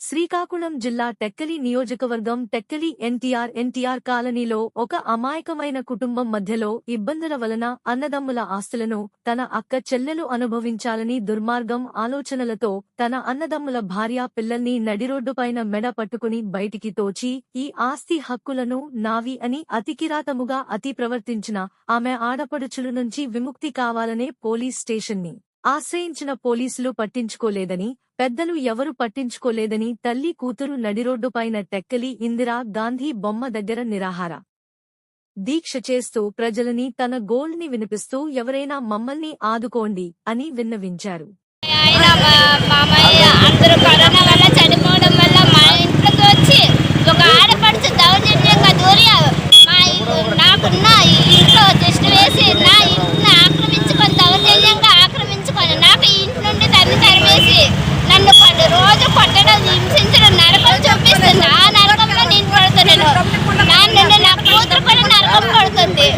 శ్రీకాకుళం జిల్లా టెక్కలి నియోజకవర్గం టెక్కలి ఎన్టీఆర్ ఎన్టీఆర్ కాలనీలో ఒక అమాయకమైన కుటుంబం మధ్యలో ఇబ్బందుల వలన అన్నదమ్ముల ఆస్తులను తన అక్క చెల్లెలు అనుభవించాలని దుర్మార్గం ఆలోచనలతో తన అన్నదమ్ముల భార్య పిల్లల్ని నడిరోడ్డుపైన మెడ పట్టుకుని బయటికి తోచి ఈ ఆస్తి హక్కులను నావి అని అతికిరాతముగా అతి ప్రవర్తించిన ఆమె ఆడపడుచుల నుంచి విముక్తి కావాలనే పోలీస్ స్టేషన్ని ఆశ్రయించిన పోలీసులు పట్టించుకోలేదని పెద్దలు ఎవరు పట్టించుకోలేదని తల్లి కూతురు నడిరోడ్డుపైన టెక్కలి ఇందిరా గాంధీ బొమ్మ దగ్గర నిరాహార దీక్ష చేస్తూ ప్రజలని తన గోల్ని వినిపిస్తూ ఎవరైనా మమ్మల్ని ఆదుకోండి అని విన్నవించారు. అందరూ కరోనా వల్ల చనిపోవడం వల్ల మా ఇంట్లోకి వచ్చి ఒక ఆడపడుచు దౌర్జన్యంగా దూరి మా నాకున్న ఈ ఇంట్లో టెస్ట్ వేసి నా ఇంటిని ఆక్రమించుకొని దౌర్జన్యంగా ఆక్రమించుకొని నాకు ఈ ఇంటి నుండి తన్ని తరివేసి నన్ను పడు రోజు కొట్టడం హింసించడం నరకం చూపిస్తుంది ఆ నరకంలో నేను పడుతున్నాను నా నుండి నా కూతురు కూడా నరకం పడుతుంది.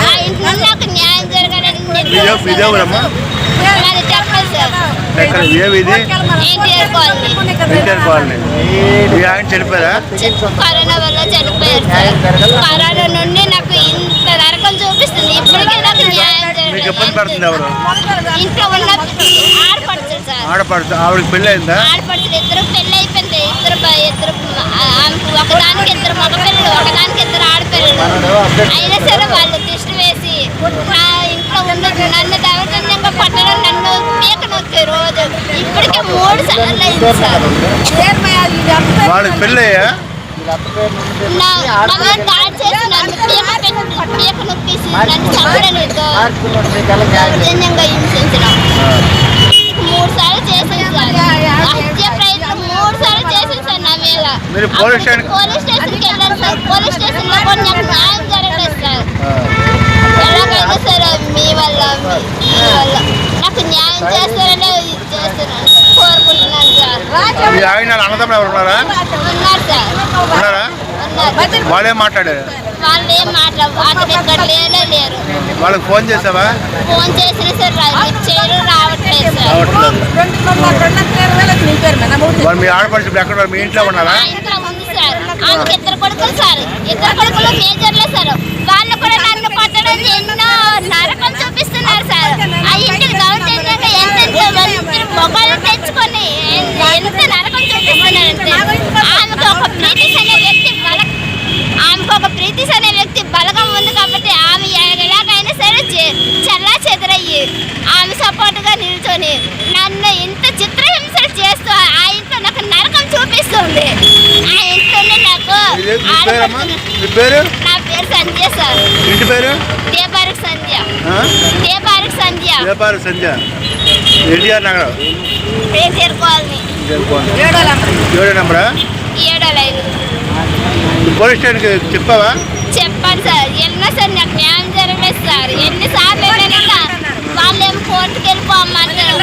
ఆ ఇంటి నుండి నాకు న్యాయం జరగాలని చెప్పండి సార్. ఎక్కడ ఏ ఇది? ఎన్టీఆర్ కాలనీ ఇంటర్ కాలనీ మీ ఆయన చనిపోయారా? కరోనా వల్ల చనిపోయారు సార్. కరోనా నుండి నాకు ఇంత నరకం చూపిస్తుంది. ఇప్పటికే నాకు న్యాయం మీకు ఇబ్బంది పడుతుంది జరగలేదు ఎవరు? ఇంట్లో ఉన్న ఆడపడుతుంది సార్. ఆడపడుతు ఆవిడకి పెళ్ళి అయిందా ఆడపడుతుంది ఇద్దరు పెళ్ళి అయిపోయింది ఇద్దరు బ- ఇద్దరు ఒకదానికి ఇద్దరు మగ పిల్లలు ఒకదానికి ఇద్దరు ఆడపిల్లలు అయినా సరే వాళ్ళు దిష్టి వేసి నా ఇంట్లో ఉండదు నన్ను దౌర్జన్యంగా పట్టడం నన్ను పీక నొక్కి రోజు. ఇప్పటికే మూడు సార్లు అయింది సార్. వాళ్ళకి పెళ్ళి అయ్యా నా మమ్మల్ని దాడి చేసి నన్ను పీక పెట్టి పీక నొక్కేసి నన్ను చంపడం దౌర్జన్యంగా హింసించడం. మూడు సార్లు చేశాను సార్. హత్య ప్రయత్నం మూడు సార్లు చేశాను సార్ నా మీద. మీరు పోలీస్ స్టేషన్- పోలీస్ స్టేషన్కి వెళ్ళాను సార్. పోలీస్ స్టేషన్లో కూడా నాకు మీ వల్ల మీ వల్ల. నాకు న్యాయం చేస్తారనే చేస్తున్నాను. కోరుకుంటున్నాను సార్. మీ ఆయన అన్నదమ్ములు ఎవరు ఉన్నారా? ఉన్నారు సార్. ఉన్నారా? వాళ్ళే మాట్లాడారు? వాళ్ళు ఏం మాట్లాడు అతను ఇక్కడ లేనే లేరు. వాళ్ళకి ఫోన్ చేసావా? ఫోన్ చేసిన సార్ చేయరు రావట్లేదు సార్. మరి మీ ఆడపడుచు ఇప్పుడు ఎక్కడ ఉన్నారు? మీ ఇంట్లో ఉన్నారా? మా ఇంట్లో ఉంది సార్. ఆమెకి ఇద్దరు కొడుకులు సార్. ఇద్దరు కొడుకులు మేజర్లే సార్. వాళ్ళు కూడా నన్ను కొట్టడం ఎన్నో నరకం చూపిస్తున్నారు సార్ ఆ ఇంటికి దౌర్జన్యంగా ఎంత మంది మొబైల్ తెచ్చుకొని ఎంత- ఎంత నరకం చూపిస్తున్నారంటే ఆమెకు ఒక ప్రీతిస్ అనే వ్యక్తి బల ప్రీతిస్ అనే వ్యక్తి బలగం ఉంది కాబట్టి ఆమె ఎలాగైనా సరే చల్లా చెదరయ్యి. ఆమె సపోర్ట్గా నిల్చొని నన్ను ఇంత చిత్రహింసలు చేస్తూ ఆ ఇంట్లో నాకు నరకం చూపిస్తుంది. ఆ ఇంట్లోనే నాకు నా పేరు సంధ్య సార్. ఇంటి పేరు? దేబారికి సంధ్య? దేబారికి సంధ్య. సంధ్య. ఎన్టీఆర్ నగర్? పేరు కాలనీ. ఏడో నెంబరా? పోలీస్ స్టేషన్కి చెప్పావా? చెప్పండి సార్. ఎన్నో సార్ నాకు న్యాయం జరగలేదు సార్. ఎన్నిసార్లు సార్ వాళ్ళు ఏమి కోర్టుకి వెళ్ళిపోమంటారు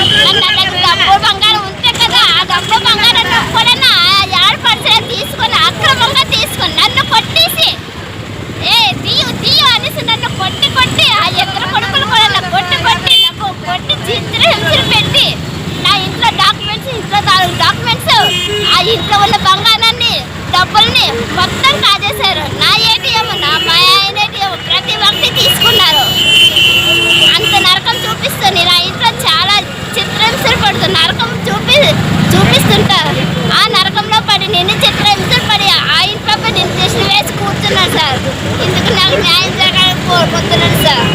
డబ్బు బంగారం ఉంటే కదా ఆ డబ్బు బంగారం కూడా ఏడపడిసే తీసుకొని అక్రమంగా తీసుకొని నన్ను కొట్టేసి ఏ తీయు తీయు అనేసి నన్ను కొట్టి కొట్టి ఆ ఇద్దరు కొడుకులు కూడా కొట్టి కొట్టి నాకు కొట్టి చిత్ర హింసలు పెట్టి నా ఇంట్లో డాక్యుమెంట్స్ ఇంట్లో డాక్యుమెంట్స్ ఆ ఇంట్లో ఉన్న బంగారం డబ్బుల్ని మొత్తం కాజేశారు. నా ఏటీఎం నా మా ఆయన ఏటీఎం ప్రతి ఒక్కటి తీసుకున్నారు. అంత నరకం చూపిస్తుంది నా ఇంట్లో చాలా చిత్రహింసలు పడుతుంది నరకం చూపి చూపిస్తుంటారు. ఆ నరకంలో పడి నేను చిత్రహింసలు పడి ఆ ఇంట్లో పడి నేను చేసిన వేసి కూర్చున్నాను సార్. ఇందుకు నాకు న్యాయం జరగాలని కోరుకుంటున్నాను సార్.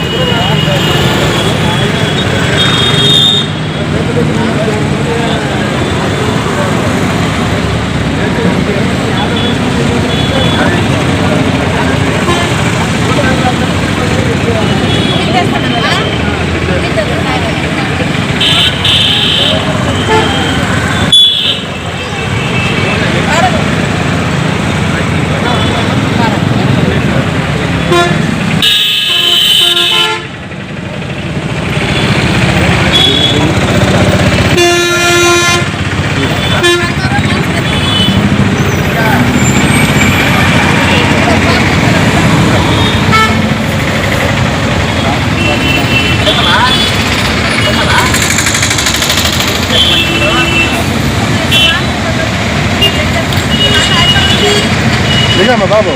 నిజమ్మా బాబు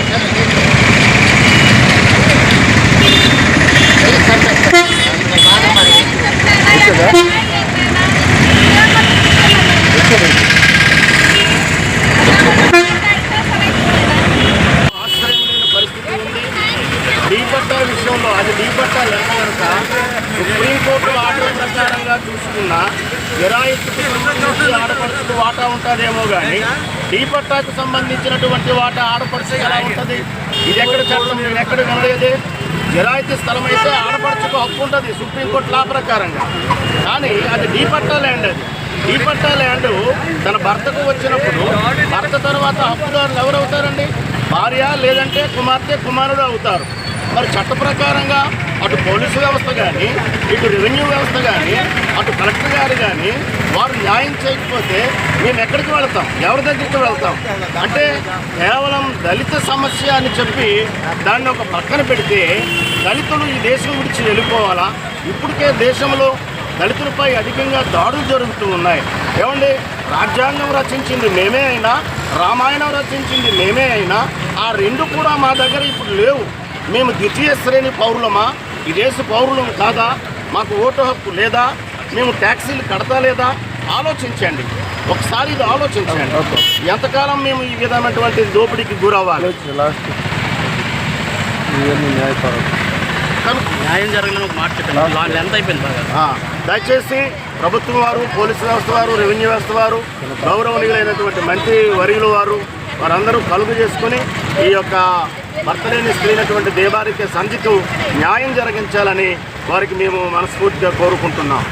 వచ్చేదా ప్రకారంగా చూసుకున్నా గిరాయిత్తుకు ఆడపడుచుకు వాటా ఉంటుందేమో కానీ డీపట్టాకు సంబంధించినటువంటి వాటా ఆడపడుచు ఎలా ఉంటుంది? ఇది ఎక్కడ చట్టం? నేను ఎక్కడ వినలేదు. జిరాయితీ స్థలం అయితే ఆడపడుచుకు హక్కు ఉంటుంది సుప్రీంకోర్టు లా ప్రకారంగా. కానీ అది డీపట్టా ల్యాండ్ అది. డీపట్టా ల్యాండ్ తన భర్తకు వచ్చినప్పుడు భర్త తర్వాత హక్కుదారులు ఎవరు అవుతారండి? భార్య లేదంటే కుమార్తె కుమారుడు అవుతారు. మరి చట్ట ప్రకారంగా అటు పోలీసు వ్యవస్థ కానీ ఇటు రెవెన్యూ వ్యవస్థ కానీ అటు కలెక్టర్ గారు కానీ వారు న్యాయం చేయకపోతే మేము ఎక్కడికి వెళ్తాం? ఎవరి దగ్గరికి వెళ్తాం? అంటే కేవలం దళిత సమస్య అని చెప్పి దాన్ని ఒక పక్కన పెడితే దళితులు ఈ దేశం విడిచి వెళ్ళిపోవాలా? ఇప్పటికే దేశంలో దళితులపై అధికంగా దాడులు జరుగుతూ ఉన్నాయి. ఏమండి? రాజ్యాంగం రచించింది మేమే అయినా రామాయణం రచించింది మేమే అయినా ఆ రెండు కూడా మా దగ్గర ఇప్పుడు లేవు. మేము ద్వితీయ శ్రేణి పౌరులమా? ఈ దేశ పౌరులం కాదా? మాకు ఓటు హక్కు లేదా? మేము ట్యాక్సీలు కడతా లేదా? ఆలోచించండి. ఒకసారి ఇది ఆలోచించండి. ఎంతకాలం మేము ఈ విధమైనటువంటి దోపిడీకి గురవ్వాలి? న్యాయం జరగని ఒక మాట చెప్పాను. వాళ్ళు ఎంత అయిపోయింది దయచేసి ప్రభుత్వం వారు పోలీసు వ్యవస్థ వారు రెవెన్యూ వ్యవస్థ వారు గౌరవనీయులైనటువంటి మంత్రి వర్యులు వారు వారందరూ కలుగు చేసుకుని ఈ యొక్క భర్తలేని స్త్రీలటువంటి దేవారికి సంధికు న్యాయం జరిగించాలని వారికి మేము మనస్ఫూర్తిగా కోరుకుంటున్నాం.